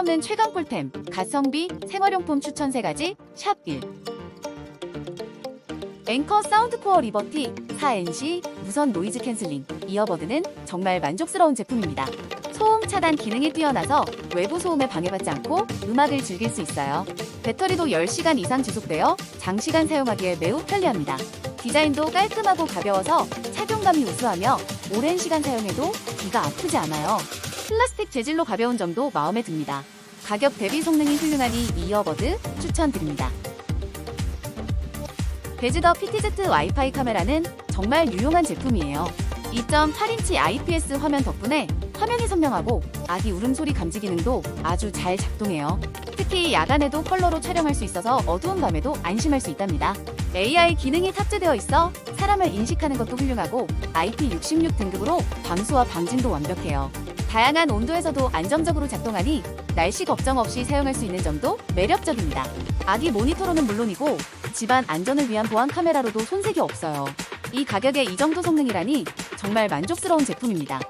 없는 최강 꿀템, 가성비, 생활용품 추천 3가지, 샵 1. 앵커 사운드코어 리버티 4NC 무선 노이즈 캔슬링 이어버드는 정말 만족스러운 제품입니다. 소음 차단 기능이 뛰어나서 외부 소음에 방해받지 않고 음악을 즐길 수 있어요. 배터리도 10시간 이상 지속되어 장시간 사용하기에 매우 편리합니다. 디자인도 깔끔하고 가벼워서 착용감이 우수하며 오랜 시간 사용해도 귀가 아프지 않아요. 플라스틱 재질로 가벼운 점도 마음에 듭니다. 가격 대비 성능이 훌륭하니 이 이어버드 추천드립니다. 베즈더 PTZ 와이파이 카메라는 정말 유용한 제품이에요. 2.8인치 IPS 화면 덕분에 화면이 선명하고 아기 울음소리 감지 기능도 아주 잘 작동해요. 특히 야간에도 컬러로 촬영할 수 있어서 어두운 밤에도 안심할 수 있답니다. AI 기능이 탑재되어 있어 사람을 인식하는 것도 훌륭하고 IP66 등급으로 방수와 방진도 완벽해요. 다양한 온도에서도 안정적으로 작동하니 날씨 걱정 없이 사용할 수 있는 점도 매력적입니다. 아기 모니터로는 물론이고 집안 안전을 위한 보안 카메라로도 손색이 없어요. 이 가격에 이 정도 성능이라니 정말 만족스러운 제품입니다.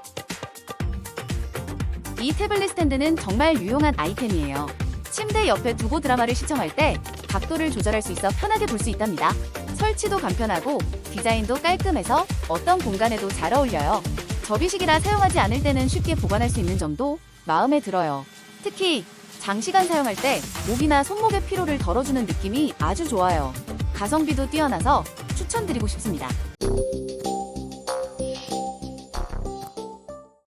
이 태블릿 스탠드는 정말 유용한 아이템이에요. 침대 옆에 두고 드라마를 시청할 때 각도를 조절할 수 있어 편하게 볼 수 있답니다. 설치도 간편하고 디자인도 깔끔해서 어떤 공간에도 잘 어울려요. 접이식이라 사용하지 않을 때는 쉽게 보관할 수 있는 점도 마음에 들어요. 특히 장시간 사용할 때 목이나 손목의 피로를 덜어주는 느낌이 아주 좋아요. 가성비도 뛰어나서 추천드리고 싶습니다.